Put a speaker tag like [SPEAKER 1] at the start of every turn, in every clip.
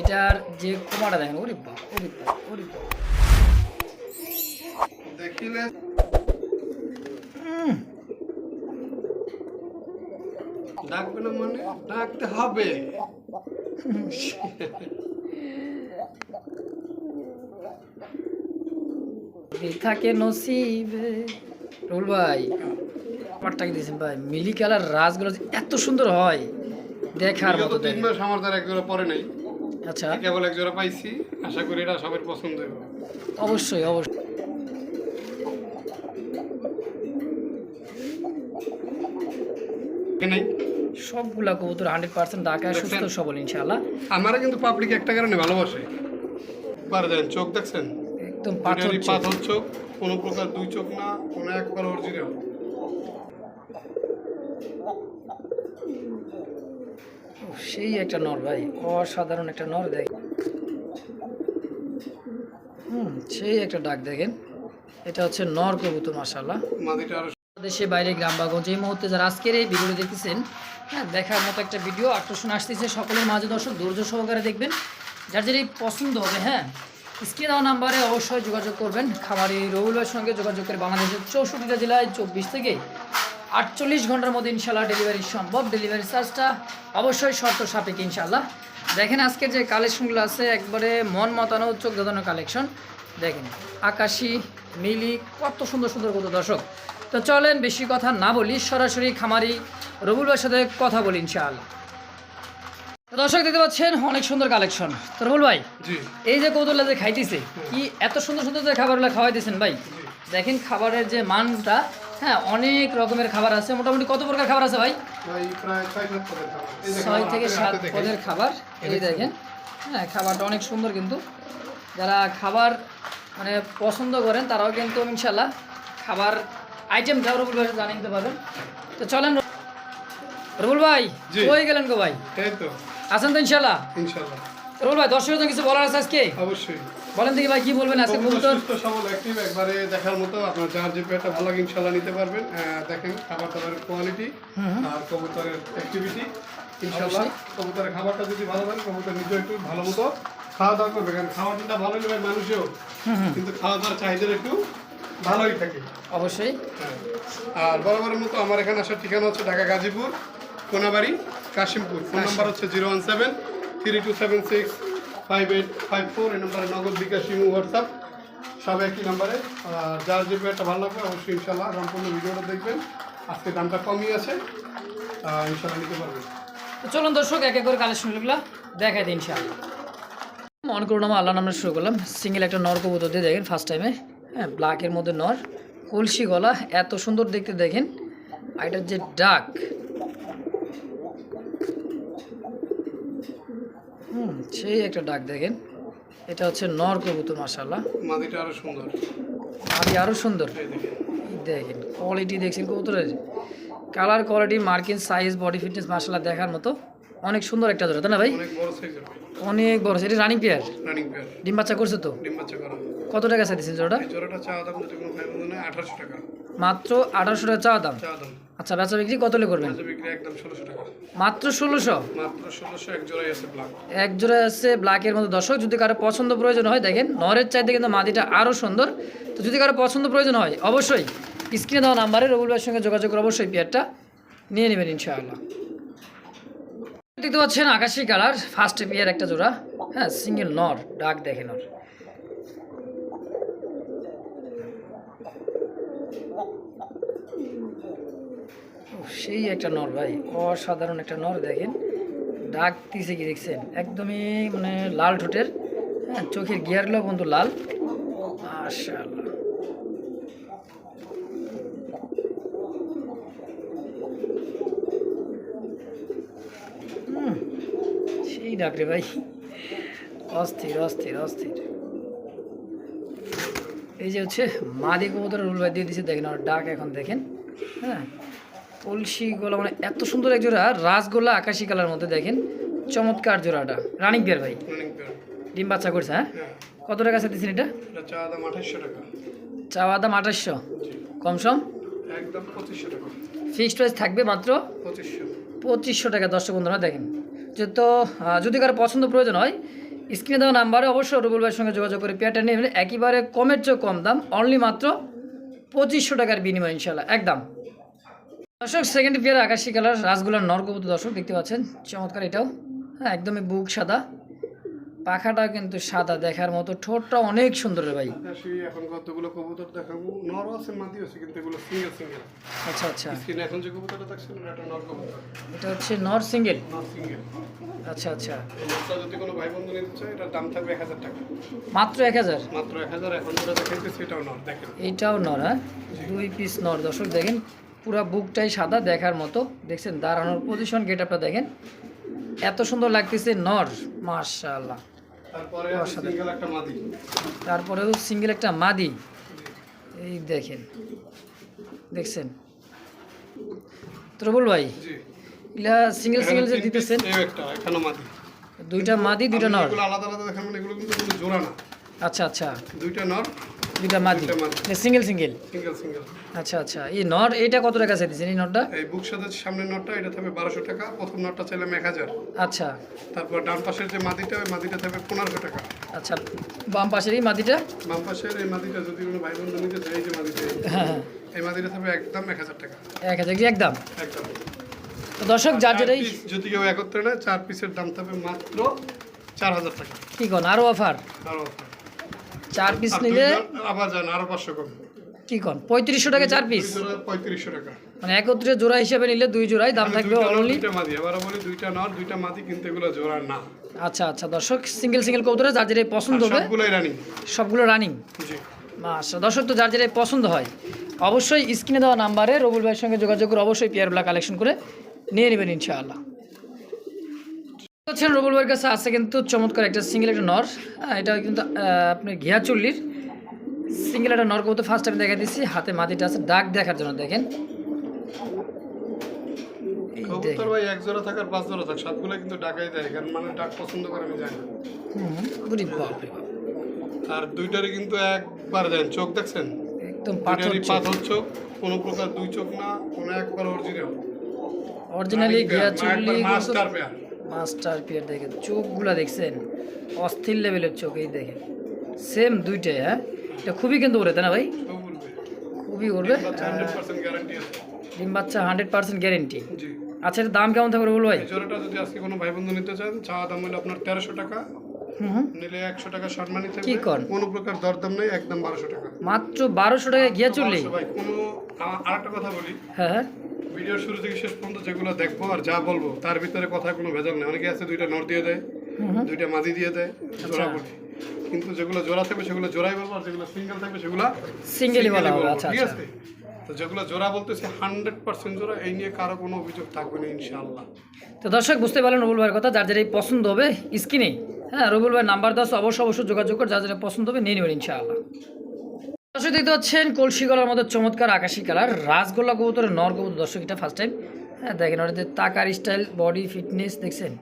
[SPEAKER 1] এটার যে কুমারটা দেখেন ওরে বাপ ওরে বাপ ওরে বাপ।
[SPEAKER 2] দেখিলে ডাকবে না মানে? ডাকতে হবে।
[SPEAKER 1] থাকে নসিবে। রুল ভাই পাটটাকে দিয়েছেন ভাই মিলি কালার রাসগুলো যে এত সুন্দর হয় দেখার মতো
[SPEAKER 2] তিন
[SPEAKER 1] দেখেন।
[SPEAKER 2] মাস আমার দ্বারা এক পরে নাই।
[SPEAKER 1] আচ্ছা।
[SPEAKER 2] কেবল এক জোড়া পাইছি। আশা করি এটা সবার পছন্দ হবে।
[SPEAKER 1] অবশ্যই অবশ্যই।
[SPEAKER 2] নাই?
[SPEAKER 1] সবগুলা কবুতর হান্ড্রেড পার্সেন্ট ঢাকায় সুস্থ? সবল ইনশাআল্লাহ।
[SPEAKER 2] আমারা কিন্তু পাবলিক একটা কারণে ভালোবাসে। পারে দেন চোখ দেখছেন?
[SPEAKER 1] একদম। পাথর চোখ।
[SPEAKER 2] কোনো প্রকার দুই চোখ না কোনো একবার অরিজিনাল
[SPEAKER 1] সেই একটা নর ভাই অসাধারণ একটা নর দেখ হুম সেই একটা ডাক দেখেন। এটা হচ্ছে নর কবুতর মাসাল্লাহ দেশে বাইরে গ্রাম বা গঞ্জ এই মুহূর্তে যারা আজকের এই ভিডিওটি দেখতেছেন হ্যাঁ দেখার মতো একটা ভিডিও আকর্ষণ আসতেছে সকলের মাঝে। দর্শক ধৈর্য সহকারে দেখবেন। যার যেটাই পছন্দ হবে হ্যাঁ স্ক্রিনে দেওয়া নাম্বারে অবশ্যই যোগাযোগ করবেন। খামারি রবিউলের সঙ্গে যোগাযোগ করে বাংলাদেশের চৌষট্টিটা জেলায় চব্বিশ থেকে আটচল্লিশ ঘণ্টার মধ্যে ইনশাল্লাহ ডেলিভারি সম্ভব। ডেলিভারি চার্জটা অবশ্যই শর্ত সাপেক্ষে ইনশাল্লাহ। দেখেন আজকের যে কালেকশনগুলো আছে একবারে মন মতানো চোখ দাদানো কালেকশন দেখেন আকাশি মিলি কত সুন্দর সুন্দর কত দর্শক। তো চলেন বেশি কথা না বলি সরাসরি খামারি রবুল ভাইয়ের সাথে কথা বলি ইনশাআল্লাহ। দর্শক দেখতে পাচ্ছেন অনেক সুন্দর কালেকশন তো রবুল ভাই এই যে কৌতুল্লা যে খাইতেছে কি এত সুন্দর সুন্দর যে খাবারগুলো খাওয়াইতেছেন ভাই? দেখেন খাবারের যে মানটা হ্যাঁ অনেক রকমের খাবার আছে। মোটামুটি কত প্রকার খাবার আছে ভাই?
[SPEAKER 2] ছয়
[SPEAKER 1] থেকে সাত পদের খাবার। এই দেখেন। হ্যাঁ খাবারটা অনেক সুন্দর কিন্তু। যারা খাবার মানে পছন্দ করেন তারাও কিন্তু ইনশাল্লাহ খাবার আইটেমটাও রবুল ভাই জানিয়ে দিতে পারবেন। তো চলেন রবুল ভাই। কই গেলেন গো ভাই? আছেন তো ইনশাল্লাহ
[SPEAKER 2] ইনশাল্লাহ
[SPEAKER 1] রবুল ভাই দর্শকের জন্য কিছু বলার আছে আজকে?
[SPEAKER 2] অবশ্যই।
[SPEAKER 1] বলেন দেখি ভাই কি বলবেন আজকে
[SPEAKER 2] কবুতর সুস্থ সবল অ্যাক্টিভ একবারে দেখার মতো আপনার যার যে পেটটা ভালো লাগে ইনশাল্লাহ নিতে পারবেন। দেখেন খাবার দাবারের কোয়ালিটি আর কবুতরের অ্যাক্টিভিটি ইনশাল্লাহ কবুতরের খাবারটা যদি ভালো দেন কবুতর নিজে একটু ভালো মতো খাওয়া দাওয়া করবে। কারণ খাওয়া দাওয়া ভালো নেবে মানুষেও কিন্তু খাওয়া দাওয়ার চাহিদা একটু ভালোই থাকে।
[SPEAKER 1] অবশ্যই।
[SPEAKER 2] হ্যাঁ। আর বরাবরের মতো আমার এখানে আসার ঠিকানা হচ্ছে ঢাকা গাজীপুর কোনাবাড়ি কাশিমপুর। ফোন নাম্বার হচ্ছে zero one seven three two seven six five eight five four, এই নাম্বারে নগদ বিকাশ ইমু, হোয়াটসঅ্যাপ। সব একই নাম্বারে। যার যে পেয়ারটা ভালো লাগবে, অবশ্যই ইনশাল্লাহ সম্পূর্ণ ভিডিওটা দেখবেন। আজকে দামটা কমই আছে। ইনশাল্লাহ নিতে পারবেন।
[SPEAKER 1] চলুন দর্শক, এক এক করে কালেকশনগুলো দেখাই দিন ইনশাআল্লাহ মন করুন আমার আল্লাহ নামে শুরু করলাম। সিঙ্গেল একটা নর কবুতর দিয়ে দেখেন ফার্স্ট টাইমে হ্যাঁ ব্ল্যাকের মধ্যে নর। কলসি গলা, এত সুন্দর দেখতে দেখেন। আর এটার যে ডাক হুম সেই একটা ডাক দেখেন। এটা হচ্ছে নর কবুতর মাসাল্লাহ
[SPEAKER 2] মাদিটা আরও সুন্দর।
[SPEAKER 1] আদি আরও সুন্দর।
[SPEAKER 2] দেখেন।
[SPEAKER 1] কোয়ালিটি দেখছেন কবুতরের। কালার কোয়ালিটি মার্কিন সাইজ বডি ফিটনেস মাসাল্লাহ দেখার মতো। অনেক সুন্দর একটা জোড়া তাই না ভাই?
[SPEAKER 2] অনেক বড়
[SPEAKER 1] সেটা রানিং পেয়ার
[SPEAKER 2] রানিং পেয়ার
[SPEAKER 1] ডিম বাচ্চা করছে তো?
[SPEAKER 2] ডিম বাচ্চা করা।
[SPEAKER 1] কত টাকা চাইতেছেন জোড়াটা?
[SPEAKER 2] জোড়াটা চাওয়া দাম যদি কোনো ভাই বন্ধু নেয় আঠারোশো টাকা।
[SPEAKER 1] মাত্র আঠারোশো টাকা চাওয়া দাম।
[SPEAKER 2] চাওয়া দাম।
[SPEAKER 1] আচ্ছা বেচা বিক্রি কত হলে করবেন?
[SPEAKER 2] পেঁয়াজের বিক্রি একদম ষোলোশো টাকা।
[SPEAKER 1] মাত্র ষোলোশো?
[SPEAKER 2] এক জোড়াই আছে ব্ল্যাক
[SPEAKER 1] এক জোড়া আছে ব্ল্যাকের মতো দর্শক যদি কারও পছন্দ প্রয়োজন হয় দেখেন নরের চাইতে কিন্তু মাদিটা আরও সুন্দর। তো যদি কারও পছন্দ প্রয়োজন হয় অবশ্যই স্ক্রিনে দেওয়া নাম্বারে রবুল ভাইয়ের সঙ্গে যোগাযোগ করে অবশ্যই পেয়ারটা নিয়ে নেবেন ইনশাআল্লাহ। দেখতে পাচ্ছেন আকাশি কালার ফার্স্ট পেয়ার একটা জোড়া। হ্যাঁ সিঙ্গেল নর ডাক দেখে নর। সেই একটা নর ভাই অসাধারণ একটা নর দেখেন। ডাক দিছে কি দেখছেন? একদমই মানে লাল ঠোঁটের হ্যাঁ চোখের গিয়ারগুলো বন্ধু লাল। মাশাআল্লাহ। হুম, সেই ডাক রে ভাই। অস্থির অস্থির অস্থির। এই যে হচ্ছে মাদি কবুতর রুল ভাই দিয়ে দিচ্ছে দেখেন আর ডাক এখন দেখেন। হ্যাঁ কলসি গোলা মানে এত সুন্দর এক জোড়া রাসগোলা আকাশি কালার মধ্যে দেখেন। চমৎকার জোড়াটা। রানিক পেয়ার ভাই। ডিম বাচ্চা করছে হ্যাঁ?
[SPEAKER 2] হ্যাঁ।
[SPEAKER 1] কত টাকা চাইতেছেন এটা?
[SPEAKER 2] এটা চাওয়া দাম আঠাশশো
[SPEAKER 1] কম সম?
[SPEAKER 2] একদম পঁচিশশো টাকা।
[SPEAKER 1] ফিক্সড প্রাইস থাকবে মাত্র?
[SPEAKER 2] পঁচিশশো।
[SPEAKER 1] পঁচিশশো টাকা দর্শক বন্ধুরা দেখেন। তো যদি কারও পছন্দ প্রয়োজন হয় স্ক্রিনে দেওয়া নাম্বারে অবশ্যই রুবুল ভাইয়ের সঙ্গে যোগাযোগ করে পেয়ারটা নিয়ে। একেবারে কমের চেয়ে কম দাম অনলি মাত্র পঁচিশশো টাকার বিনিময় ইনশাল্লাহ একদম। দর্শক সেকেন্ড পেয়ার আকাশি কালার রাসগুলার নরকবুত দর্শক দেখতে পাচ্ছেন চমৎকার এটাও। হ্যাঁ একদমই বুক সাদা। পাখাটা কিন্তু সাদা দেখার মতো ঠোঁটটা অনেক সুন্দর রে ভাই।
[SPEAKER 2] এখন কতগুলো কবুতর দেখাবো? নর আছে মাদি আছে কিন্তু এগুলো সিঙ্গেল সিঙ্গেল
[SPEAKER 1] আচ্ছা আচ্ছা।
[SPEAKER 2] স্ক্রিনে এখন যে কবুতরটা দেখছেন এটা নর কবুতর।
[SPEAKER 1] এটা হচ্ছে নর সিঙ্গেল
[SPEAKER 2] নর সিঙ্গেল
[SPEAKER 1] আচ্ছা আচ্ছা।
[SPEAKER 2] যদি কোনো ভাই বন্ধু নিতে চায় এটার দাম থাকবে এক হাজার টাকা।
[SPEAKER 1] মাত্র এক হাজার?
[SPEAKER 2] মাত্র এক হাজার এখন যেটা দেখাইতেছি এটাও নর দেখেন।
[SPEAKER 1] এইটাও নর হ্যাঁ? দুই পিস নর দর্শক দেখেন পুরা বুকটাই সাদা দেখার মতো। দেখছেন দাঁড়ানোর পজিশন গেট আপটা দেখেন। এত সুন্দর লাগতেছে নর মাশাআল্লাহ।
[SPEAKER 2] তারপরে সিঙ্গেল একটা মাদি।
[SPEAKER 1] তারপরেও সিঙ্গেল একটা মাদি। এই দেখেন দেখছেন? তরবুল ভাই এগুলা সিঙ্গেল সিঙ্গেল যে দিতেছেন। দুইটা মাদি দুইটা নর।
[SPEAKER 2] আলাদা আলাদা দেখান এগুলো কিন্তু জোড়া না।
[SPEAKER 1] আচ্ছা আচ্ছা।
[SPEAKER 2] দুইটা নর।
[SPEAKER 1] দুইটা মাদি? সিঙ্গেল সিঙ্গেল
[SPEAKER 2] সিঙ্গেল সিঙ্গেল
[SPEAKER 1] আচ্ছা আচ্ছা। এই নর এইটা কত টাকা চাইতেছেন এই নরটা
[SPEAKER 2] এই বুক সাজার সামনের নটটা এটা থাকবে বারোশো টাকা। প্রথম নটটা চাইলাম এক হাজার।
[SPEAKER 1] আচ্ছা।
[SPEAKER 2] তারপর ডান পাশের যে মাদিটা ওই মাদিটা থাকবে পনেরোশো টাকা।
[SPEAKER 1] আচ্ছা বাম পাশের এই মাদিটা?
[SPEAKER 2] বাম পাশের এই মাদিটা যদি কোনো ভাই বন্ধু নিতে চায় এই যে মাদিটা
[SPEAKER 1] হ্যাঁ হ্যাঁ।
[SPEAKER 2] এই মাদিটা থাকবে একদম এক হাজার টাকা।
[SPEAKER 1] এক হাজার কি একদম?
[SPEAKER 2] একদম।
[SPEAKER 1] তো দর্শক যার যেটাই
[SPEAKER 2] যদি কেউ একত্রে নেয় চার পিসের দাম থাকবে মাত্র চার হাজার টাকা।
[SPEAKER 1] কি কোন? আরও অফার?
[SPEAKER 2] আরও
[SPEAKER 1] চার পিস নিলে
[SPEAKER 2] আবার যান আরও পাঁচশো কম।
[SPEAKER 1] কি কোন? পঁয়ত্রিশশো টাকা চার পিস
[SPEAKER 2] পঁয়ত্রিশশো টাকা
[SPEAKER 1] মানে একত্রে জোড়া হিসেবে নিলে দুই জোড়াই দাম থাকবে অনলি
[SPEAKER 2] দুইটা মাদি। এবার বলি দুইটা নর দুইটা মাদি কিন্তু এগুলো জোড়া না।
[SPEAKER 1] আচ্ছা আচ্ছা দর্শক সিঙ্গেল সিঙ্গেল কবুতরে যার যেটাই পছন্দ হবে
[SPEAKER 2] সবগুলোই রানিং
[SPEAKER 1] সবগুলো রানিং আচ্ছা দর্শক তো যার যেটাই পছন্দ হয় অবশ্যই স্ক্রিনে দেওয়া নাম্বারে রবুল ভাইয়ের সঙ্গে যোগাযোগ করে অবশ্যই পেয়ারগুলা কালেকশন করে নিয়ে নেবেন ইনশাআল্লাহ। হচ্ছেন রবুল ভাইয়ের কাছে আছে কিন্তু চমৎকার একটা সিঙ্গেল একটা নর। এটা কিন্তু আপনার ঘিয়া চল্লির সিঙ্গেল একটা নর কবুতর ফার্স্ট টাইম দেখা দিচ্ছি হাতে মাটিটা আছে ডাক দেখার জন্য দেখেন। এই
[SPEAKER 2] কবুতর ভাই এক জোড়া থাকার পাঁচ জোড়া থাক সবগুলো কিন্তু ডাকাই দেয় কারণ মানে ডাক পছন্দ করে আমি জানি
[SPEAKER 1] হুম, বুড়ি বাপরে বাপ।
[SPEAKER 2] আর দুইটারই কিন্তু একবার দেন চোখ দেখছেন?
[SPEAKER 1] একদম পাথর
[SPEAKER 2] পাথর চোখ কোনো প্রকার দুই চোখ না কোনো একবার অরিজিনাল
[SPEAKER 1] অরিজিনালি ঘিয়া চল্লি
[SPEAKER 2] মাস্টার পেয়ার
[SPEAKER 1] মাস্টার পিয়ার দেখেন চোখগুলা দেখছেন অস্থির লেভেলের চোখ এই দেখেন। সেম দুইটাই হ্যাঁ? এটা খুবই কিন্তু ওরে তাই না ভাই? খুবই
[SPEAKER 2] আছে।
[SPEAKER 1] ডিম বাচ্চা হান্ড্রেড পার্সেন্ট গ্যারেন্টি আচ্ছা এর দাম কেমন থাকবে বল ভাই?
[SPEAKER 2] জোড়াটা যদি আজকে কোনো ভাই বন্ধু নিতে চান চাওয়া দাম হলে আপনার তেরোশো টাকা।
[SPEAKER 1] হুম হুম।
[SPEAKER 2] নিলে একশো টাকা সম্মানী
[SPEAKER 1] কি কোনো
[SPEAKER 2] প্রকার দরদাম নেই একদম বারোশো টাকা।
[SPEAKER 1] মাত্র বারোশো টাকায় ঘিয়া চললি?
[SPEAKER 2] ভাই কোনো আরেকটা কথা বলি।
[SPEAKER 1] হ্যাঁ।
[SPEAKER 2] ভিডিওর শুরু থেকে শেষ পর্যন্ত যেগুলো দেখব আর যা বলব তার ভিতরে কথা কোনো ভেজাল নেই। অনেকে আছে দুইটা নর দিয়ে দেয়। দুইটা মাদি দিয়ে দেয় জোড়া
[SPEAKER 1] আচ্ছা।
[SPEAKER 2] বলি কিন্তু যেগুলো জোড়া থাকবে সেগুলো জোড়াই বলব আর যেগুলো সিঙ্গেল থাকবে সেগুলো
[SPEAKER 1] সিঙ্গেলই হবে
[SPEAKER 2] বলব,
[SPEAKER 1] আচ্ছা
[SPEAKER 2] ঠিক
[SPEAKER 1] আচ্ছা।
[SPEAKER 2] আছে? তো যেগুলো জোড়া বলতেছে হান্ড্রেড পার্সেন্ট জোড়া এই নিয়ে কারও কোনো অভিযোগ থাকবে না ইনশাআল্লাহ।
[SPEAKER 1] তো দর্শক বুঝতে পারলেন রবুল ভাইয়ের কথা যার যেটাই পছন্দ হবে স্ক্রিনে হ্যাঁ রবুল ভাইয়ের নাম্বার দশ অবশ্যই অবশ্যই যোগাযোগ করে যার যেটা পছন্দ হবে নিয়ে নেবেন ইনশাআল্লাহ। দর্শক দেখতে পাচ্ছেন কলসি গলার মধ্যে চমৎকার আকাশি কালার রাজগোল্লা কবুতরের নর কবুতর দর্শক এটা ফার্স্ট টাইম হ্যাঁ দেখেন ওটাতে তাকার স্টাইল বডি ফিটনেস দেখছেন?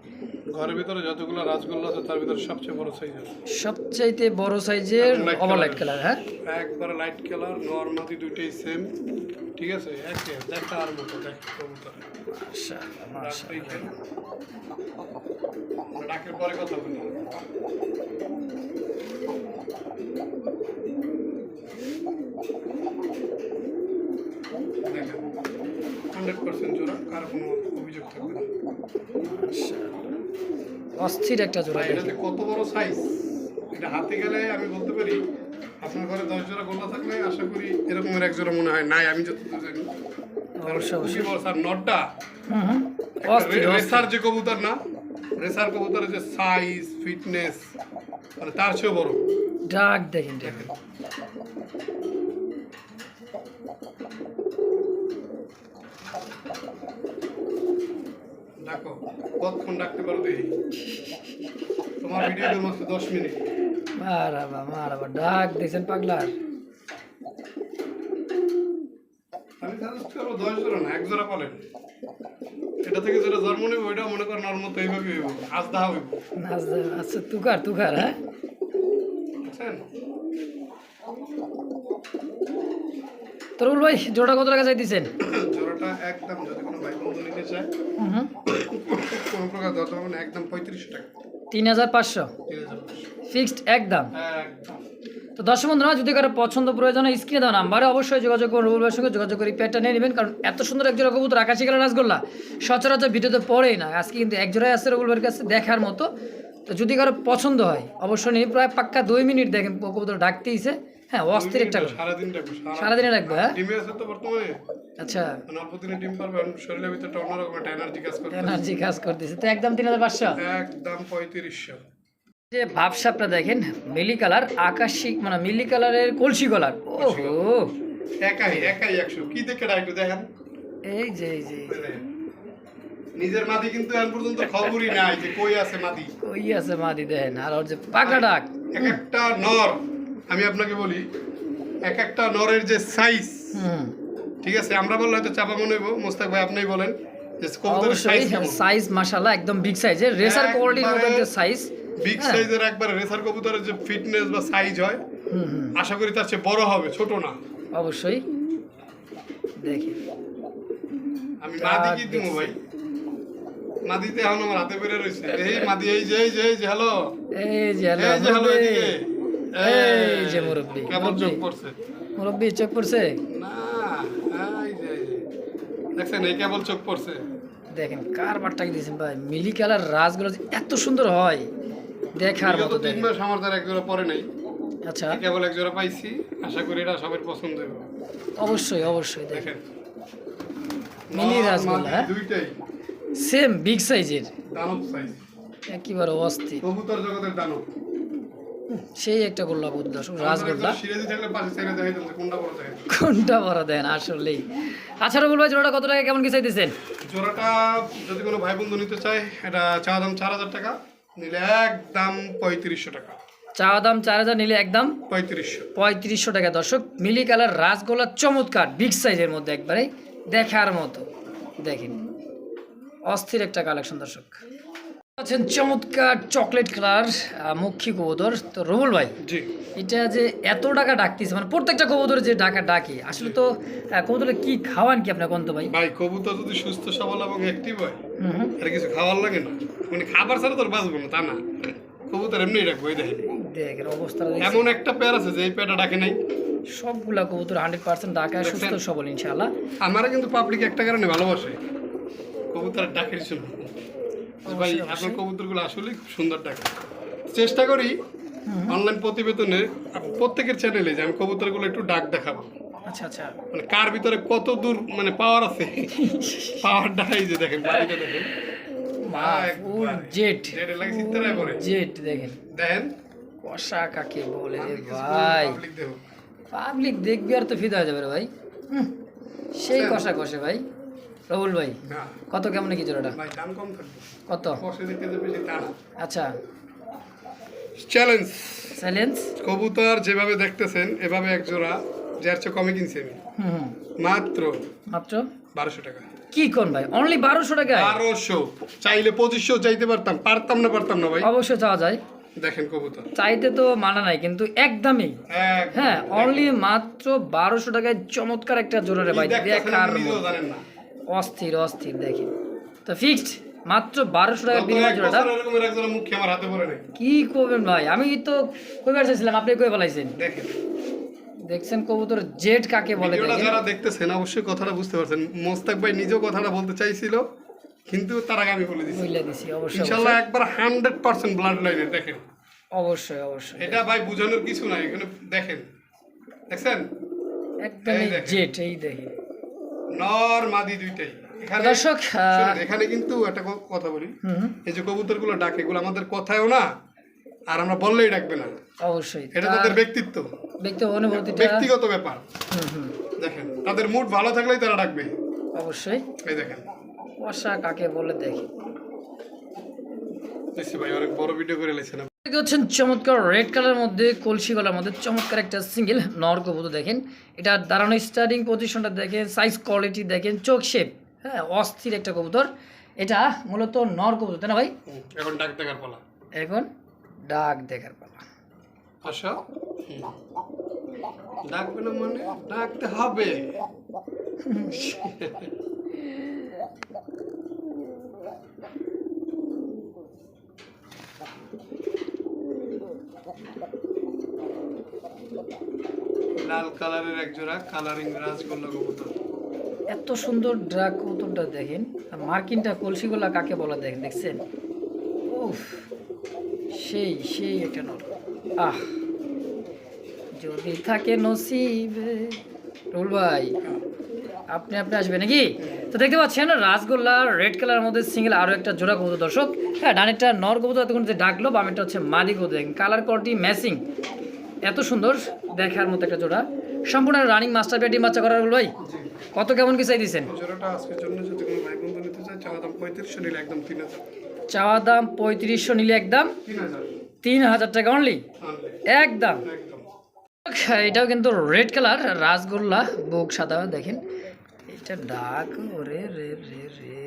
[SPEAKER 2] ঘরের ভিতরে যতগুলো রাজগোল্লা আছে তার ভিতরে সবচেয়ে বড় সাইজের
[SPEAKER 1] সবচাইতে বড় সাইজের ওভার লাইট কালার হ্যাঁ?
[SPEAKER 2] একবার লাইট কালার নর্মাদি দুইটাই সেম ঠিক আছে? একে দেখার মতো দেখ কবুতরে।
[SPEAKER 1] মাশাআল্লাহ, মাশাআল্লাহ।
[SPEAKER 2] ডাকের পরে কথা বলি। হান্ড্রেড পার্সেন্ট জোড়া কার কোনো অভিযোগ থাকবে না?
[SPEAKER 1] অস্থির একটা জোড়া
[SPEAKER 2] কত বড় সাইজ এটা হাতে গেলে আমি বলতে পারি আপনার ঘরে দশ জোড়া গোল্লা থাকলে আশা করি এরকমের এক জোড়া মনে হয় নাই আমি যতদূর জানি।
[SPEAKER 1] অবশ্যই
[SPEAKER 2] বড় স্যার নটটা। রেসার যে কবুতর না রেসার কবুতরের যে সাইজ ফিটনেস মানে তার চেয়েও বড়।
[SPEAKER 1] ডাক দেখেন। দেখেন
[SPEAKER 2] ডাকো কতক্ষণ ডাকতে পারো দেখি? তোমার ভিডিও মাত্র দশ মিনিট।
[SPEAKER 1] মারাবা মারাবা ডাক দেখছেন পাগলার।
[SPEAKER 2] আমি সাজেস্ট করব দশ জোড়া না এক জোড়া পালেন। এটা থেকে যেটা জন্ম নেবে ওইটা মনে করেন ওর মতো এইভাবে হইব আজ দাহা হইব।
[SPEAKER 1] আচ্ছা তুকার তুকার হ্যাঁ?
[SPEAKER 2] বুঝছেন
[SPEAKER 1] তরুল ভাই জোড়া কত টাকা চাইতেছেন?
[SPEAKER 2] জোড়াটা একদম যদি কোনো ভাই বন্ধু নিতে চায় কোনো প্রকার দরদাম একদম পঁয়ত্রিশশো টাকা।
[SPEAKER 1] তিন হাজার পাঁচশো? ফিক্সড একদম? তো দর্শক বন্ধুরা যদি কারও পছন্দ প্রয়োজন হয় স্ক্রিনে দেওয়া নাম্বারে অবশ্যই যোগাযোগ করুন রুবুল ভাইয়ের সঙ্গে যোগাযোগ করে পেটটা নিয়ে নেবেন। কারণ এত সুন্দর একজোড়া কবুতর আকাশি কালার রাসগোল্লা সচরাচর ভিডিওতে পড়েই না। আজকে কিন্তু একজোড়াই আছে রুবুল ভাইয়ের কাছে দেখার মতো। তো যদি কারও পছন্দ হয় অবশ্যই নিয়ে প্রায় পাক্কা দুই মিনিট দেখেন কবুতর ডাকতেইছে। হ্যাঁ অস্থির একটা।
[SPEAKER 2] সারাদিন রাখব সারা-
[SPEAKER 1] সারাদিনে রাখব হ্যাঁ?
[SPEAKER 2] ডিমে আছে তো বর্তমানে।
[SPEAKER 1] আচ্ছা।
[SPEAKER 2] মানে অল্প দিনে ডিম পারবেন শরীরের ভিতরে একটা অন্যরকম একটা এনার্জি কাজ করতে
[SPEAKER 1] এনার্জি কাজ করতেছে। তো একদম তিন হাজার পাঁচশো?
[SPEAKER 2] একদম পঁয়ত্রিশশো
[SPEAKER 1] যে ভাবসাপটা দেখেন মিলি কালার আকাশি মানে মিলি কালারের কলসি কালার ওহো।
[SPEAKER 2] একাই একাই একশো। কি দেখে একটু দেখেন।
[SPEAKER 1] এই যে এই যে।
[SPEAKER 2] নিজের মাদি কিন্তু এখন পর্যন্ত খবরই নাই যে কই আছে মাদি।
[SPEAKER 1] ওই আছে মাদি দেন আর ওর যে পাকা ডাক।
[SPEAKER 2] এক একটা নর। আমি আপনাকে বলি এক একটা নরের যে সাইজ ঠিক আছে? আমরা বললে হয়তো চাপা মনে হইব মোস্তাক ভাই আপনিই বলেন সাইজ
[SPEAKER 1] সাইজ মাশাআল্লাহ একদম বিগ সাইজের রেসার কোয়ালিটির
[SPEAKER 2] একবারে
[SPEAKER 1] যে সাইজ
[SPEAKER 2] বিগ
[SPEAKER 1] হ্যাঁ।
[SPEAKER 2] সাইজের একবার রেসার কবুতরের যে ফিটনেস বা সাইজ হয়
[SPEAKER 1] হুম হুম।
[SPEAKER 2] আশা করি তার চেয়ে বড় হবে ছোট না।
[SPEAKER 1] অবশ্যই। দেখি।
[SPEAKER 2] আমি মাদি কি দিব ভাই? মাদিতে এখন আমার হাতে বেড়ে রয়েছে। এই মাদি এই যে এই যে হ্যালো
[SPEAKER 1] এই যে হ্যালো
[SPEAKER 2] এই যে হ্যালো। এদিকে।
[SPEAKER 1] এই যে মুরব্বি।
[SPEAKER 2] কেমন চোখ পড়ছে?
[SPEAKER 1] মুরব্বি চোখ পড়ছে?
[SPEAKER 2] না এই যে দেখছেন এই কেবল চোখ পড়ছে।
[SPEAKER 1] দেখেন কার বাটটাকে দিয়েছেন ভাই। মিলি কালার রাজগুলো এত সুন্দর হয় দেখার মতো
[SPEAKER 2] তিন মাস আমার দ্বারা পরে নাই।
[SPEAKER 1] আচ্ছা।
[SPEAKER 2] কেবল এক জোড়া পাইছি আশা করি এটা সবার পছন্দ হবে।
[SPEAKER 1] অবশ্যই অবশ্যই দেখেন। মিনি
[SPEAKER 2] নর,
[SPEAKER 1] হ্যাঁ?
[SPEAKER 2] দুইটাই।
[SPEAKER 1] সেম বিগ সাইজের
[SPEAKER 2] দানব সাইজ
[SPEAKER 1] একেবারে অস্থির।
[SPEAKER 2] কবুতর জগতের দানব।
[SPEAKER 1] সেই একটা গোল্লা বুদ্ধ রাজগোল্লা?
[SPEAKER 2] কোনটা বড়
[SPEAKER 1] কোনটা বড় দেন আসলেই। আচ্ছা রবুল ভাই জোড়াটা কত টাকা কেমন কি চাইতেছেন?
[SPEAKER 2] জোড়াটা যদি কোনো ভাই বন্ধু নিতে চায় এটা চা দাম চার হাজার টাকা নিলে একদম পঁয়ত্রিশশো টাকা।
[SPEAKER 1] চা দাম চার হাজার নিলে একদম
[SPEAKER 2] পঁয়ত্রিশশো।
[SPEAKER 1] পঁয়ত্রিশশো টাকা। দর্শক মিলি কালার রাসগোল্লা চমৎকার বিগ সাইজের মধ্যে একবারে দেখার মতো। দেখেন অস্থির একটা কালেকশন দর্শক। আছেন চমৎকার চকলেট কালার মুখী কবুতর তো রবুল ভাই এটা যে এত টাকা ডাকতেছে মানে প্রত্যেকটা কবুতর যে ডাকা ডাকে আসলে তো কবুতরে কি খাওয়ান কি আপনার কন্ত ভাই
[SPEAKER 2] ভাই কবুতর যদি সুস্থ সবল এবং অ্যাক্টিভ হয় আর কিছু খাওয়ার লাগে না মানে খাবার ছাড়া তোর বাঁচবো না তা না। কবুতর এমনি রাখব এই দেখেন।
[SPEAKER 1] দেখছি।
[SPEAKER 2] এমন একটা পেয়ার আছে যে এই পেয়ারটা ডাকে নাই।
[SPEAKER 1] সবগুলা কবুতর হান্ড্রেড পার্সেন্ট ডাকা সুস্থ সবল ইনশাআল্লাহ।
[SPEAKER 2] আমারা কিন্তু পাবলিক একটা কারণে ভালোবাসে কবুতরের ডাকের জন্য। ভাই আপনার কবুতরগুলো আসলেই খুব সুন্দর ডাকে চেষ্টা করি অনলাইন প্রতিবেদনে প্রত্যেকের চ্যানেলে যে আমি কবুতরগুলো একটু ডাক দেখাবো।
[SPEAKER 1] আচ্ছা আচ্ছা।
[SPEAKER 2] মানে কার ভিতরে কত দূর মানে পাওয়ার আছে? পাওয়ার ডাই যে দেখেন বাড়িটা দেখেন।
[SPEAKER 1] জেট জেট দেখেন।
[SPEAKER 2] দেখেন।
[SPEAKER 1] কষা কাকে বলে রে ভাই।
[SPEAKER 2] পাবলিক দেখো।
[SPEAKER 1] পাবলিক দেখবি আর তো ফিদা হয়ে যাবে রে ভাই। সেই কষা কষে ভাই। রবুল ভাই কত কেমন কি জোড়াটা? কত? আচ্ছা।
[SPEAKER 2] চ্যালেঞ্জ
[SPEAKER 1] সাইলেন্স
[SPEAKER 2] কবুতর যেভাবে দেখতেছেন এভাবে এক জোড়া যার চেয়ে কমে কিনছি আমি। মাত্র
[SPEAKER 1] মাত্র?
[SPEAKER 2] বারোশো টাকা।
[SPEAKER 1] কি কোন ভাই? অনলি বারোশো টাকায়?
[SPEAKER 2] বারোশো। চাইলে পঁচিশশো চাইতে পারতাম পারতাম না পারতাম না ভাই।
[SPEAKER 1] অবশ্যই চাওয়া যায়।
[SPEAKER 2] দেখেন কবুতর।
[SPEAKER 1] চাইতে তো মানা নাই কিন্তু একদমই।
[SPEAKER 2] এক
[SPEAKER 1] হ্যাঁ অনলি মাত্র বারোশো টাকায় চমৎকার একটা জোড়া রে ভাই দেখার মতো।
[SPEAKER 2] জানেন না।
[SPEAKER 1] অস্থির অস্থির দেখেন। তো ফিক্সড মাত্র বারোশো টাকার
[SPEAKER 2] গত
[SPEAKER 1] বিনিময় জোড়াটা। কি করবেন ভাই? আমি তো কইবার চাইছিলাম আপনি কই বলাইছেন?
[SPEAKER 2] দেখেন।
[SPEAKER 1] দেখছেন কবুতর জেট কাকে বলে
[SPEAKER 2] যারা দেখতেছেন অবশ্যই কথাটা বুঝতে পারছেন। মোস্তাক ভাই নিজেও কথাটা বলতে চাইছিল কিন্তু তার আগে আমি বলে দিচ্ছি
[SPEAKER 1] বুঝলে দিছি অবশ্যই
[SPEAKER 2] ইনশাল্লাহ একবার হান্ড্রেড পার্সেন্ট ব্লাড লাইনের দেখেন।
[SPEAKER 1] অবশ্যই অবশ্যই।
[SPEAKER 2] এটা ভাই বোঝানোর কিছু নাই এখানে দেখেন। দেখছেন?
[SPEAKER 1] একদম জেট এই দেখেন।
[SPEAKER 2] নর মাদি দুইটাই।
[SPEAKER 1] দর্শক
[SPEAKER 2] এখানে কিন্তু একটা কথা বলি। এই যে কবুতরগুলো ডাকে এগুলো আমাদের কথায়ও না আর আমরা বললেই ডাকবে না।
[SPEAKER 1] অবশ্যই।
[SPEAKER 2] এটা তাদের ব্যক্তিত্ব।
[SPEAKER 1] ব্যক্তি অনুভূতিটা
[SPEAKER 2] ব্যক্তিগত ব্যাপার। দেখেন তাদের মুড ভালো থাকলেই তারা ডাকবে।
[SPEAKER 1] অবশ্যই।
[SPEAKER 2] এই দেখেন।
[SPEAKER 1] বর্ষা কাকে বলে দেখি।
[SPEAKER 2] ভাই অনেক বড় ভিডিও করে লেছেন।
[SPEAKER 1] হচ্ছেন চমৎকার রেড কালারের মধ্যে কলসি গলার মধ্যে চমৎকার একটা সিঙ্গেল নর কবুতর দেখেন। এটা দাঁড়ানো স্টার্টিং পজিশনটা দেখেন সাইজ কোয়ালিটি দেখেন চোখ শেপ হ্যাঁ অস্থির একটা কবুতর। এটা মূলত নর কবুতর তাই না ভাই?
[SPEAKER 2] এখন ডাক দেখার পালা।
[SPEAKER 1] এখন ডাক দেখার পালা।
[SPEAKER 2] আশা? ডাকবে না মানে ডাকতে হবে। লাল কালারের একজোড়া কালারিং রাজগোল্লা কবুতর।
[SPEAKER 1] এত সুন্দর ড্রাগ কবুতরটা দেখেন। মার্কিনটা কলসিগোলা কাকে বলা দেখেন, দেখছেন? উফ, সেই সেই একটা নর। আহ, যদি থাকে নসিবে। রুল ভাই, আপনি আপনি আসবেন নাকি? তো দেখতে পাচ্ছেন রাসগোল্লা রেড কালারের মধ্যে সিঙ্গেল আরও একটা জোড়া কবুতর। দর্শক হ্যাঁ ডানেরটা নর কবুতর এতক্ষণ যে ডাকলো বামেরটা হচ্ছে মাদি কবুতর। দেখেন কালার কোয়ালিটি ম্যাচিং এত সুন্দর দেখার মতো একটা জোড়া। সম্পূর্ণ রানিং মাস্টার পেটি বাচ্চা করার ভাই। কত কেমন কি চাই দিচ্ছেন?
[SPEAKER 2] এই জোড়াটা আজকের জন্য যদি কোনো ভাই বন্ধু নিতে চায় চাওয়া দাম পঁয়ত্রিশশো নিলে একদম তিন হাজার।
[SPEAKER 1] টাকা অনলি একদম।
[SPEAKER 2] একদম।
[SPEAKER 1] এটাও কিন্তু রেড কালার রাসগোল্লা বুক সাদা দেখেন। এটা ডাক রে রে রে রে।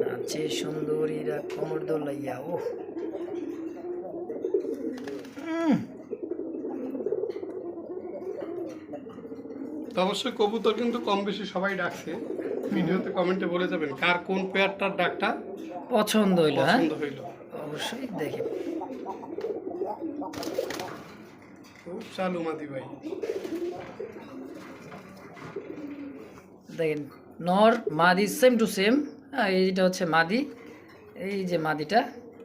[SPEAKER 1] নাচে সুন্দরীরা কোমর দোলাইয়া ও
[SPEAKER 2] তো অবশ্যই কবুতর কিন্তু কম বেশি সবাই ডাকছে। ভিডিওতে কমেন্টে বলে যাবেন কার কোন পেয়ারটার ডাকটা
[SPEAKER 1] পছন্দ হইল হ্যাঁ?
[SPEAKER 2] পছন্দ হইল।
[SPEAKER 1] অবশ্যই দেখেন
[SPEAKER 2] খুব চালু মাদি ভাই।
[SPEAKER 1] দেখেন নর মাদি সেম টু সেম হ্যাঁ এইটা হচ্ছে মাদি এই যে মাদিটা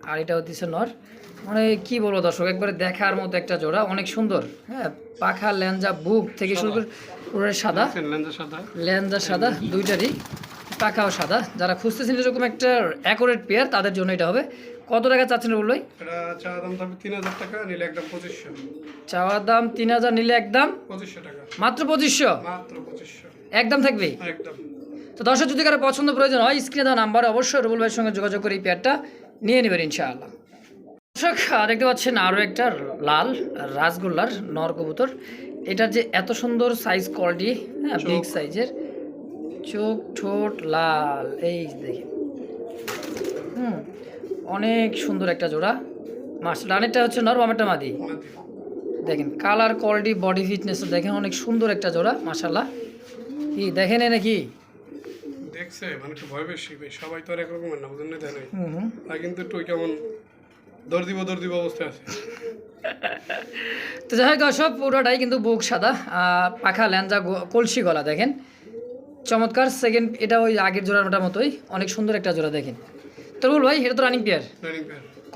[SPEAKER 1] আর এটা হচ্ছে নর। মানে কি বলব দর্শক একবারে দেখার মতো একটা জোড়া অনেক সুন্দর হ্যাঁ পাখা ল্যাঞ্জা বুক থেকে শুরু করে পুরো সাদা।
[SPEAKER 2] সাদা?
[SPEAKER 1] ল্যাঞ্জা সাদা দুইটারই পাখাও সাদা। যারা খুঁজতেছেন এরকম একটা অ্যাকোরেট পেয়ার তাদের জন্য এটা হবে। কত টাকা চাচ্ছেন বলল
[SPEAKER 2] এটা চাওয়া দাম তিন হাজার নিলে একদম
[SPEAKER 1] চাওয়ার দাম তিন হাজার নিলে একদম মাত্র পঁচিশশো?
[SPEAKER 2] মাত্র পঁচিশশো।
[SPEAKER 1] একদম থাকবে?
[SPEAKER 2] একদম।
[SPEAKER 1] তো দর্শক যদি কারও পছন্দ প্রয়োজন হয় স্ক্রিনে দেওয়া নাম্বার অবশ্যই রুবুল ভাইয়ের সঙ্গে যোগাযোগ করে এই পেয়ারটা নিয়ে নেবেন ইনশাআল্লাহ। দর্শক আর দেখতে পাচ্ছেন আরও একটা লাল রাসগোল্লার নর কবুতর। এটার যে এত সুন্দর সাইজ কোয়ালিটি হ্যাঁ বিগ সাইজের চোখ ঠোঁট লাল এই দেখে হুম অনেক সুন্দর একটা জোড়া। মাস ডানেরটা হচ্ছে নর বামেরটা মাদি। দেখেন কালার কোয়ালিটি বডি ফিটনেস দেখেন অনেক সুন্দর একটা জোড়া মাশাল্লাহ কি দেখেন নাকি?
[SPEAKER 2] দেখছে মানে একটু ভয় বেশি সবাই তো আর একরকমের না নাই। কিন্তু একটু কেমন দর দিব দর দিব অবস্থায় আছে।
[SPEAKER 1] তো যাই হোক দর্শক পুরোটাই কিন্তু বুক সাদা পাখা ল্যাঞ্জা কলসি গলা দেখেন। চমৎকার সেকেন্ড এটা ওই আগের জোড়াটার মতোই অনেক সুন্দর একটা জোড়া দেখেন। তো বল ভাই এটা তো রানিং পেয়ার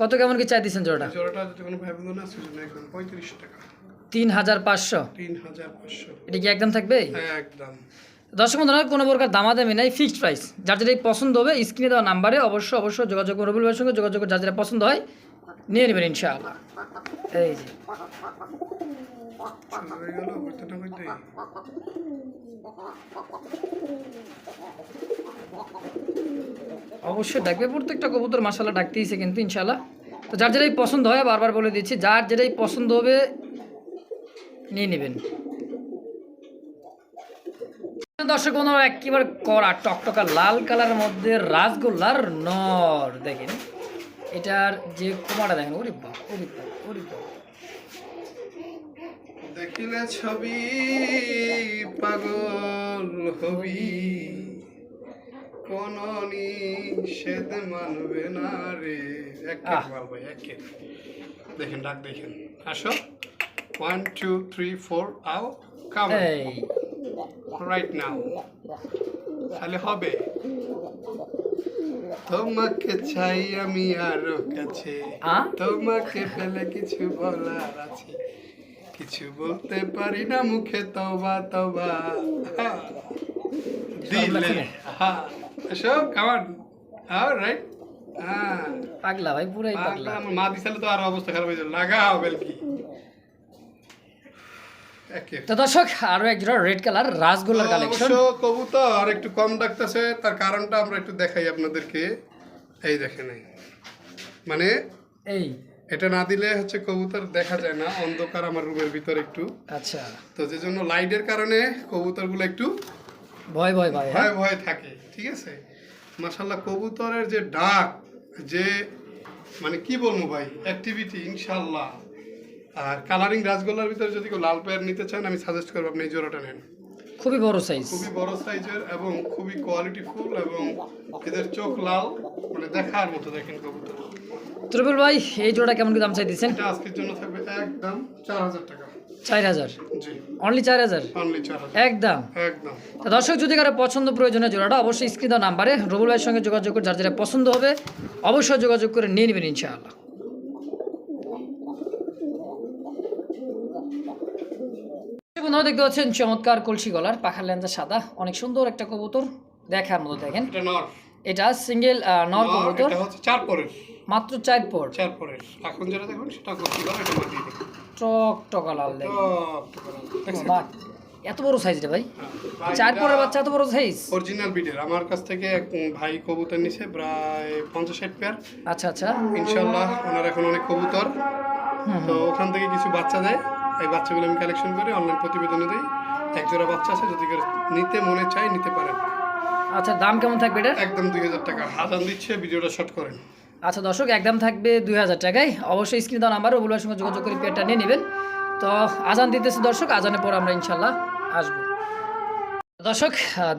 [SPEAKER 1] কত কেমন কি চাই দিচ্ছেন জোড়াটা
[SPEAKER 2] জোড়াটা যদি কোনো ভাই বন্ধু না সেজন্য একদম পঁয়ত্রিশশো টাকা।
[SPEAKER 1] তিন হাজার পাঁচশো।
[SPEAKER 2] তিন হাজার পাঁচশো।
[SPEAKER 1] এটা কি একদম থাকবে?
[SPEAKER 2] একদম।
[SPEAKER 1] দর্শক বন্ধুরা, কোনো প্রকার দামাদামি নাই ফিক্সড প্রাইস যার যেটাই পছন্দ হবে স্ক্রিনে দেওয়া নাম্বারে অবশ্যই অবশ্যই যোগাযোগ করবে রবিউল ভাইয়ের সঙ্গে। যোগাযোগ যার যেটা পছন্দ হয়, নিয়ে নেবেন ইনশাআল্লাহ। এই যে। অবশ্যই ডাকবে প্রত্যেকটা কবুতর মাসালা ডাকতেইছে কিন্তু ইনশাল্লাহ তো যার যেটাই পছন্দ হয়, বারবার বলে দিচ্ছি, যার যেটাই পছন্দ হবে, নিয়ে নেবেন। দর্শক বন্ধুরা একেবারে কড়া টকটকা লাল কালারের মধ্যে রাসগোল্লার নর। দেখেন এটার যে কুমাটা দেখেন ওরে বাপ ওরে বাপ ওরে বাপ।
[SPEAKER 2] দেখিলে ছবি পাগল হবি। কোন নিষেধ মানবে না রে। এক। ভাই এক দেখেন ডাক দেখেন। আসো। ওয়ান টু থ্রি ফোর আও কাম রাইট নাও তাহলে হবে। তোমাকে চাই আমি আরও কাছে? তোমাকে পেলে কিছু বলার আছে। কিছু বলতে পারি না মুখে তবা তবা। দিলে। হ্যাঁ এসো কামান রাইট হ্যাঁ।
[SPEAKER 1] পাগলা ভাই পুরাই
[SPEAKER 2] পাগলা, আমার মা দিছালে তো আরও অবস্থা খারাপ হয়ে যাবে। লাগাও বেলকি
[SPEAKER 1] তো দর্শক আরও এক জোড়া রেড কালার রাসগোল্লার কালেকশন
[SPEAKER 2] অবশ্য কবুতর একটু কম ডাকতেছে তার কারণটা আমরা একটু দেখাই আপনাদেরকে। এই দেখেন এই। মানে
[SPEAKER 1] এই।
[SPEAKER 2] এটা না দিলে হচ্ছে কবুতর দেখা যায় না অন্ধকার আমার রুমের ভিতর একটু।
[SPEAKER 1] আচ্ছা।
[SPEAKER 2] তো যে জন্য লাইটের কারণে কবুতরগুলো একটু
[SPEAKER 1] ভয় ভয় ভাই হ্যাঁ?
[SPEAKER 2] ভয় ভয় থাকে ঠিক আছে? মাসাল্লাহ কবুতরের যে ডাক যে মানে কি বলব ভাই অ্যাক্টিভিটি ইনশাল্লাহ আর কালারিং রাজগোল্লার ভিতরে যদি কেউ লাল পেয়ার নিতে চান আমি সাজেস্ট করব আপনি এই জোড়াটা নেন।
[SPEAKER 1] খুবই বড় সাইজ
[SPEAKER 2] খুবই বড় সাইজের এবং খুবই কোয়ালিটিফুল এবং এদের চোখ লাল মানে দেখার মতো দেখেন কবুতর।
[SPEAKER 1] ত্রিপুল ভাই এই জোড়া কেমন কি দাম চাই দিচ্ছেন
[SPEAKER 2] এটা আজকের জন্য থাকবে একদম চার হাজার টাকা।
[SPEAKER 1] চার হাজার? অনলি চার হাজার? একদম।
[SPEAKER 2] একদম।
[SPEAKER 1] দর্শক যদি কারও পছন্দ জোড়াটা অবশ্যই স্ক্রিন নাম্বারে রবুল ভাইয়ের সঙ্গে যোগাযোগ করে যার যেটা পছন্দ হবে অবশ্যই যোগাযোগ করে নিয়ে নেবেন ইনশাআল্লাহ। বন্ধুরা দেখতে পাচ্ছেন চমৎকার কলসি গলার পাখার লেন্সা সাদা অনেক সুন্দর একটা কবুতর দেখার মতো দেখেন।
[SPEAKER 2] এটা
[SPEAKER 1] এটা সিঙ্গেল নর কবুতর।
[SPEAKER 2] চার পরের।
[SPEAKER 1] মাত্র চার পর।
[SPEAKER 2] চার পরের। এখন যেটা দেখুন সেটা করছি এটা মাটি
[SPEAKER 1] টক টকা লাল দেখেন। এত বড় সাইজ রে ভাই। চার পরের বাচ্চা এত বড় সাইজ
[SPEAKER 2] অরিজিনাল বিডের আমার কাছ থেকে এক ভাই কবুতর নিছে প্রায় পঞ্চাশ ষাট পেয়ার
[SPEAKER 1] আচ্ছা আচ্ছা।
[SPEAKER 2] ইনশাল্লাহ ওনার এখন অনেক কবুতর। তো ওখান থেকে কিছু বাচ্চা দেয়। এই বাচ্চাগুলো আমি কালেকশন করে অনলাইন প্রতিবেদনে দিই। এক জোড়া বাচ্চা আছে যদি নিতে মনে চায় নিতে পারেন।
[SPEAKER 1] আচ্ছা দাম কেমন থাকবে এটা?
[SPEAKER 2] একদম দুই হাজার টাকা। হাজার দিচ্ছে ভিডিওটা শর্ট করেন।
[SPEAKER 1] আচ্ছা দর্শক একদম থাকবে দুই হাজার টাকায়। অবশ্যই স্ক্রিন দেওয়া নাম্বার ওগুলোর সঙ্গে যোগাযোগ করে পেয়ারটা নিয়ে নেবেন। তো আজান দিতেছে দর্শক আজানের পর আমরা ইনশাল্লাহ আসব। দর্শক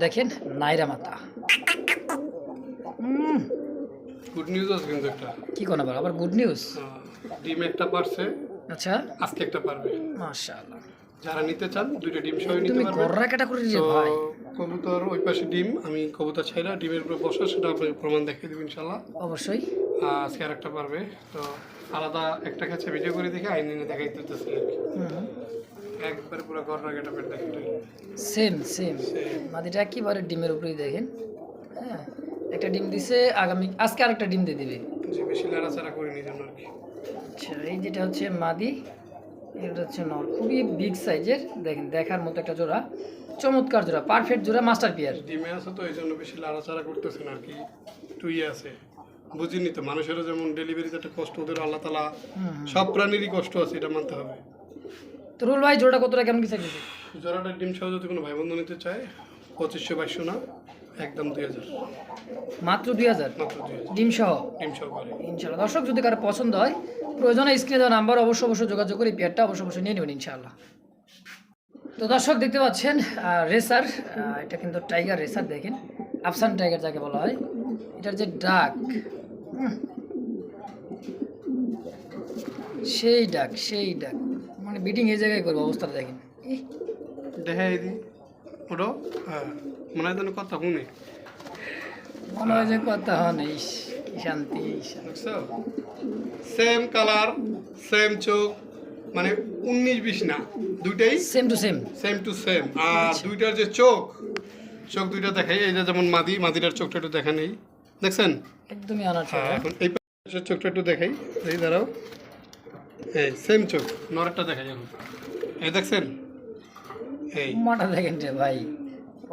[SPEAKER 1] দেখেন নাইরা মাতা।
[SPEAKER 2] গুড নিউজ আছে কিন্তু একটা।
[SPEAKER 1] কি কোন আবার আবার গুড নিউজ
[SPEAKER 2] ডিম একটা পারছে।
[SPEAKER 1] আচ্ছা।
[SPEAKER 2] আজকে একটা পারবে
[SPEAKER 1] মাশাআল্লাহ।
[SPEAKER 2] যারা নিতে চান দুইটা ডিম সহ নিতে
[SPEAKER 1] তুমি
[SPEAKER 2] পারবেন
[SPEAKER 1] গররা ক্যাটাগরি রে
[SPEAKER 2] তো
[SPEAKER 1] ভাই।
[SPEAKER 2] কবুতর ওই পাশে ডিম আমি কবুতর ছাইরা ডিমের উপরে বসা সেটা আপনাকে প্রমাণ দেখিয়ে দেবো ইনশাল্লাহ
[SPEAKER 1] অবশ্যই।
[SPEAKER 2] আজকে আর একটা পারবে তো আলাদা একটা কাছে ভিডিও করে দেখে আইন এনে দেখাই দিতেছি আর কি। একবার পুরো ঘর রাগে পেট দেখে
[SPEAKER 1] সেম সেম মাদিটা একেবারে ডিমের উপরেই দেখেন। হ্যাঁ একটা ডিম দিছে আগামী আজকে আরেকটা ডিম দিয়ে দিবে।
[SPEAKER 2] বেশি লাড়াচাড়া করিনি জন্য আর কি।
[SPEAKER 1] আচ্ছা এই যেটা হচ্ছে মাদি এটা হচ্ছে নর। খুবই বিগ সাইজের দেখেন দেখার মতো একটা জোড়া। চমৎকার জোড়া পারফেক্ট জোড়া মাস্টার পিয়ার
[SPEAKER 2] ডিমে আছে তো এই জন্য বেশি লাড়াচাড়া করতেছে না আর কি টুই আছে। বুঝিনি তো মানুষেরও যেমন ডেলিভারিতে একটা কষ্ট ওদের আল্লাহ তালা সব প্রাণীরই কষ্ট আছে এটা মানতে হবে।
[SPEAKER 1] তো রুল ভাই জোড়া কতটা কেমন কি চাইছে
[SPEAKER 2] জোড়াটা ডিম সহ যদি কোনো ভাই বন্ধু নিতে চায় পঁচিশশো বাইশশো না। একদম দুই হাজার।
[SPEAKER 1] মাত্র দুই হাজার?
[SPEAKER 2] দুই
[SPEAKER 1] ডিম সহ?
[SPEAKER 2] ডিম সহ
[SPEAKER 1] ইনশাল্লাহ। দর্শক যদি কারও পছন্দ হয় প্রয়োজনে স্ক্রিনে দেওয়া নাম্বার অবশ্যই অবশ্যই যোগাযোগ করে পেয়ারটা অবশ্যই অবশ্যই নিয়ে নেবেন ইনশাআল্লাহ তো দর্শক দেখতে পাচ্ছেন রেসার এটা কিন্তু টাইগার রেসার দেখেন। আফসান টাইগার যাকে বলা হয়। এটার যে ডাক সেই ডাক সেই ডাক। মানে বিটিং এই জায়গায় করব অবস্থাটা দেখেন। ইহ,
[SPEAKER 2] দেখে দি ওটো। হ্যাঁ। মনে হয় কথা শুনে।
[SPEAKER 1] মনে হয় যে কথা হন শান্তি
[SPEAKER 2] সেম কালার সেম চোখ মানে উনিশ বিশ না দুইটাই
[SPEAKER 1] same to same
[SPEAKER 2] same to same আর দুইটার যে চোখ চোখ দুইটা দেখাই এই যে যেমন মাদি মাদিটার চোখটা একটু দেখা নেই। দেখছেন?
[SPEAKER 1] একদমই আনার
[SPEAKER 2] হ্যাঁ এখন এই পাশের চোখটা একটু দেখাই। এই দাঁড়াও। এই সেম চোখ নরেরটা দেখাই এখন। এই দেখছেন? এই।
[SPEAKER 1] মাটা দেখেন রে ভাই।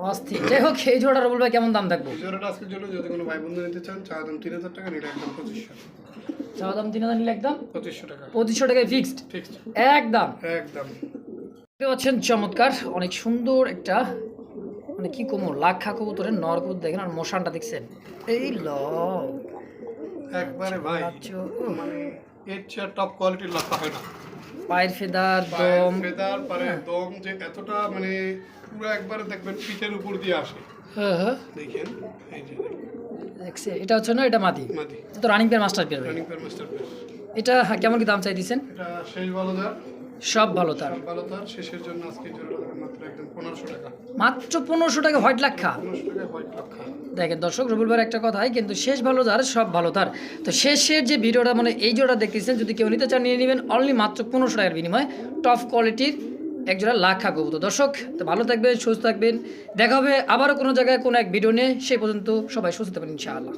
[SPEAKER 1] অস্থির। যাই হোক এই জোড়া রবুল ভাই কেমন দাম থাকব?
[SPEAKER 2] জোড়াটা আজকের জন্য যদি কোনো ভাই বন্ধু নিতে চান চা দাম তিন হাজার টাকা নিলে একদম পঁচিশশো
[SPEAKER 1] চাওয়া দাম তিন হাজার নিলে একদম
[SPEAKER 2] পঁচিশশো টাকা।
[SPEAKER 1] পঁচিশশো টাকায় ফিক্সড
[SPEAKER 2] ঠিক
[SPEAKER 1] একদম।
[SPEAKER 2] একদম।
[SPEAKER 1] দেখতে পাচ্ছেন চমৎকার অনেক সুন্দর একটা মানে কি কমো লাখা কবুতরের নর কবুতর দেখেন আর মশানটা দেখছেন। এই ল।
[SPEAKER 2] একবারে ভাই
[SPEAKER 1] আচ্ছা,
[SPEAKER 2] মানে এর চেয়ে টপ কোয়ালিটির লাফা হয় না।
[SPEAKER 1] পায়ের ফেদার দম।
[SPEAKER 2] ফেদার পারে দম যে এতটা মানে পুরো একবারে দেখবেন পিঠের উপর দিয়ে আসে।
[SPEAKER 1] হ্যাঁ হ্যাঁ।
[SPEAKER 2] দেখেন এই যে
[SPEAKER 1] এটা হচ্ছে না এটা মাদি।
[SPEAKER 2] মাদি।
[SPEAKER 1] তো running pair master pair
[SPEAKER 2] running pair master pair
[SPEAKER 1] এটা হ্যাঁ, কেমন কি দাম চাই দিচ্ছেন?
[SPEAKER 2] এটা শেষ ভালো যার
[SPEAKER 1] সব ভালো তার।
[SPEAKER 2] ভালো তার শেষের জন্য আজকে মাত্র একদম পনেরোশো টাকা।
[SPEAKER 1] মাত্র পনেরোশো টাকা হোয়াইট লাক্ষা।
[SPEAKER 2] হোয়াইট
[SPEAKER 1] দেখেন দর্শক রবির ভাইয়ের একটা কথাই কিন্তু শেষ ভালো তার সব ভালো তার। তো শেষের যে ভিডিওটা মানে এই জোড়া দেখতেছেন যদি কেউ নিতে চান নিয়ে নেবেন অনলি মাত্র পনেরোশো টাকার বিনিময়ে টপ কোয়ালিটির এক জোড়া লাখা কবুতর। দর্শক তো ভালো থাকবেন সুস্থ থাকবেন। দেখা হবে আবারও কোনো জায়গায় কোনো এক ভিডিও নিয়ে। সেই পর্যন্ত সবাই সুস্থ থাকবেন ইনশাআল্লাহ।